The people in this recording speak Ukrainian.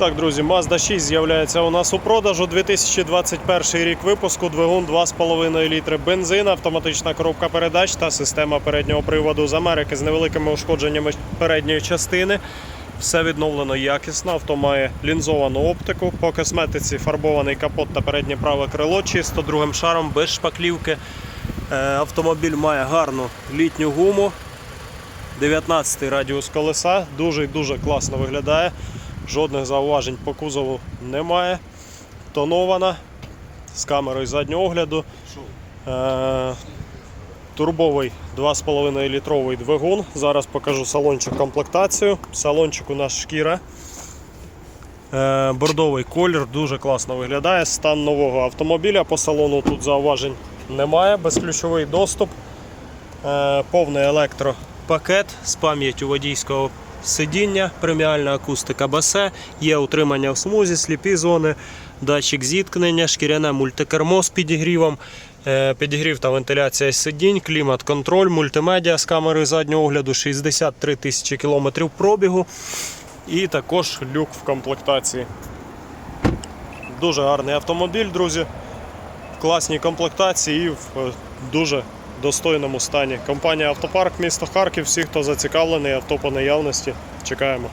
Так, друзі, Mazda 6 з'являється у нас у продажу. 2021 рік випуску, двигун 2,5 літри бензин, автоматична коробка передач та система переднього приводу з Америки з невеликими ушкодженнями передньої частини. Все відновлено якісно, авто має лінзовану оптику. По косметиці фарбований капот та переднє праве крило, чисто другим шаром, без шпаклівки. Е, Автомобіль має гарну літню гуму. 19 радіус колеса, дуже дуже класно виглядає. Жодних зауважень по кузову немає. Тонована з камерою заднього огляду. Е, турбовий 2,5 літровий двигун. Зараз покажу салончик комплектацію. Салончик у нас шкіра. Е, бордовий колір дуже класно виглядає. Стан нового автомобіля по салону тут зауважень немає. Безключовий доступ. Е, повний електропакет з пам'яттю водійського сидіння, преміальна акустика басе, є утримання в смузі, сліпі зони, датчик зіткнення, шкіряне мультикермо з підігрівом, е, підігрів та вентиляція сидінь, клімат-контроль, мультимедіа з камери заднього огляду, 63 тисячі кілометрів пробігу і також люк в комплектації. Дуже гарний автомобіль, друзі в класній комплектації і в е, дуже достойному стані. Компанія Автопарк, місто Харків. Всі, хто зацікавлений, авто по наявності. Чекаємо.